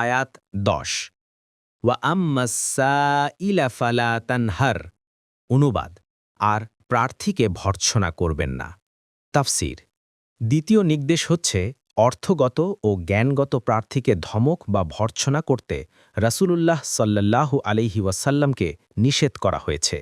আয়াত দশ। ওয়া আম্মাসা ইলা ফালা তানহার। অনুবাদ, আর প্রার্থীকে ভর্ৎসনা করবেন না। তাফসির, দ্বিতীয় নির্দেশ হচ্ছে অর্থগত ও জ্ঞানগত প্রার্থীকে ধমক বা ভর্ৎসনা করতে রাসূলুল্লাহ সাল্লাল্লাহু আলাইহি ওয়াসাল্লামকে নিষেধ করা হয়েছে।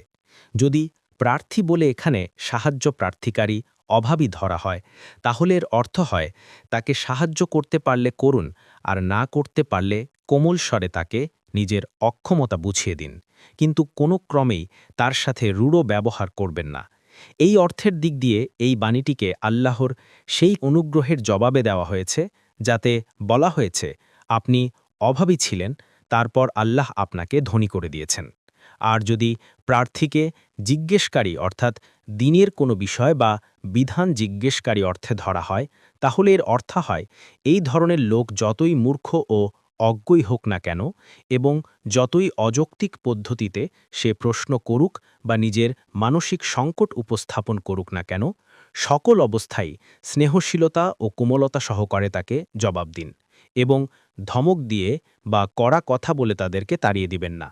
যদি প্রার্থী বলে এখানে সাহায্য প্রার্থীকারী অভাবী ধরা হয়, তাহলে এর অর্থ হয়, তাকে সাহায্য করতে পারলে করুন, আর না করতে পারলে কোমল স্বরে তাকে নিজের অক্ষমতা বুঝিয়ে দিন। কিন্তু কোনো ক্রমেই তার সাথে রূঢ় ব্যবহার করবেন না। এই অর্থের দিক দিয়ে এই বাণীটিকে আল্লাহর সেই অনুগ্রহের জবাবে দেওয়া হয়েছে, যাতে বলা হয়েছে, আপনি অভাবী ছিলেন, তারপর আল্লাহ আপনাকে ধনী করে দিয়েছেন। আর যদি প্রার্থীকে জিজ্ঞেসকারী অর্থাৎ দিনের কোনো বিষয় বা বিধান জিজ্ঞেসকারী অর্থে ধরা হয়, তাহলে এর অর্থ হয়, এই ধরনের লোক যতই মূর্খ ও অজ্ঞই হোক না কেন এবং যতই অযৌক্তিক পদ্ধতিতে সে প্রশ্ন করুক বা নিজের মানসিক সংকট উপস্থাপন করুক না কেন, সকল অবস্থায় স্নেহশীলতা ও কোমলতা সহকারে তাকে জবাব দিন এবং ধমক দিয়ে বা কড়া কথা বলে তাদেরকে তাড়িয়ে দিবেন না।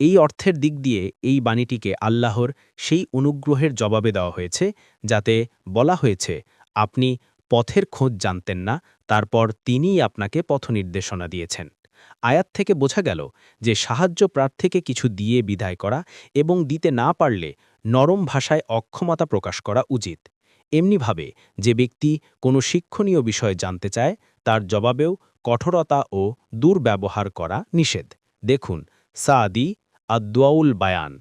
এই অর্থের দিক দিয়ে এই বাণীটিকে আল্লাহর সেই অনুগ্রহের জবাবে দেওয়া হয়েছে, যাতে বলা হয়েছে, আপনি পথের খোঁজ জানতেন না, তারপর তিনিই আপনাকে পথ নির্দেশনা দিয়েছেন। আয়াত থেকে বোঝা গেল যে সাহায্য প্রার্থীকে কিছু দিয়ে বিদায় করা এবং দিতে না পারলে নরম ভাষায় অক্ষমতা প্রকাশ করা উচিত। এমনিভাবে যে ব্যক্তি কোনো শিক্ষণীয় বিষয় জানতে চায়, তার জবাবেও কঠোরতা ও দুর্ব্যবহার করা নিষেধ। দেখুন সাদি الضوء البيان.